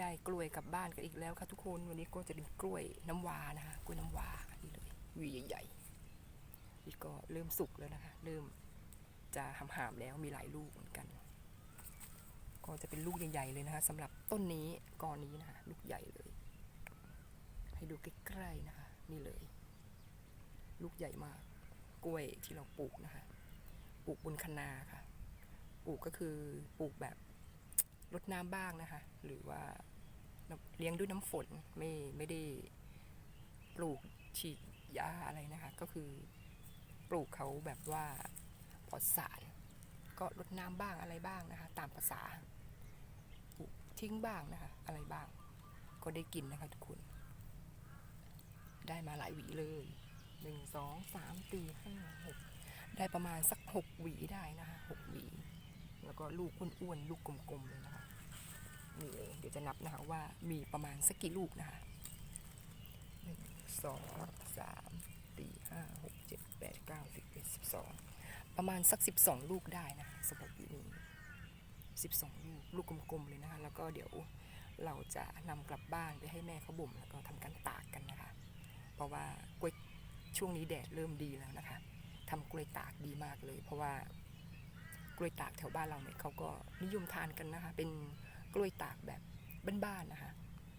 ได้กล้วยกลับบ้านกันอีกแล้วค่ะทุกคนวันนี้ก็จะเป็นกล้วยน้ำวานะคะกล้วยน้ำวานี่เลยวีใหญ่ๆนี่ก็เริ่มสุกแล้วนะคะ เริ่มจะหำหามแล้วมีหลายลูกเหมือนกัน ก็จะเป็นลูกใหญ่ๆเลยนะคะสำหรับต้นนี้กอนี้นะคะลูกใหญ่เลย ให้ดูใกล้ๆนะคะ นี่เลย ลูกใหญ่มาก กล้วยที่เราปลูกนะคะ ปลูกบนคะนาค่ะ ปลูกก็คือปลูกแบบรดน้ำบ้างนะคะ หรือว่า เลี้ยงด้วยน้ำฝนไม่ไม่ได้ปลูกฉีดยาอะไรนะคะ ก็คือปลูกเขาแบบว่าปลอดสารก็รดน้ำบ้างอะไรบ้างนะคะ ตามภาษาทิ้งบ้างนะคะ อะไรบ้าง ก็ได้กินนะคะทุกคน ได้มาหลายหวีเลยหนึ่งสองสามสี่ห้าหกได้ประมาณสักหกหวีได้นะคะหกหวี แล้วก็ลูกอ้วนๆลูกกลมๆเลยนะคะ ดี๋ยวจะนับนะคะว่ามีประมาณสักกี่ลูกนะคะหนึ่งสองสามสี่ห้าหกเจ็ดแปดเก้าสิบเอ็ดสิบสองประมาณสักสิบสองลูกได้นะสำหรับนี้สิบสองลูกลูกกลมๆเลยนะคะแล้วก็เดี๋ยวเราจะนำกลับบ้านไปให้แม่เขาบ่มแล้วก็ทำการตากกันนะคะ เพราะว่ากล้วยช่วงนี้แดดเริ่มดีแล้วนะคะทำกล้วยตากดีมากเลย เพราะว่ากล้วยตากแถวบ้านเราเนี่ยเขาก็นิยมทานกันนะคะ เป็นกล้วยตากแบบ บ้านๆนะคะ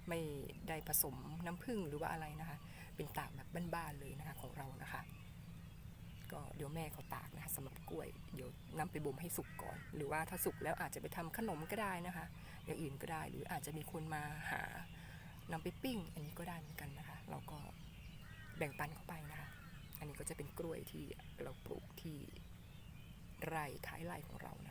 ไม่ได้ผสมน้ำผึ้งหรือว่าอะไรนะคะ เป็นตากแบบบ้านๆเลยนะคะของเรานะคะ ก็เดี๋ยวแม่เขาตากนะคะสำหรับกล้วยเดี๋ยวนำไปบ่มให้สุกก่อน หรือว่าถ้าสุกแล้วอาจจะไปทำขนมก็ได้นะคะ อย่างอื่นก็ได้หรืออาจจะมีคนมาหานำไปปิ้ง อันนี้ก็ได้เหมือนกันนะคะ เราก็แบ่งปันเข้าไปนะคะ อันนี้ก็จะเป็นกล้วยที่เราปลูกที่ไร่ท้ายไร่ของเรานะ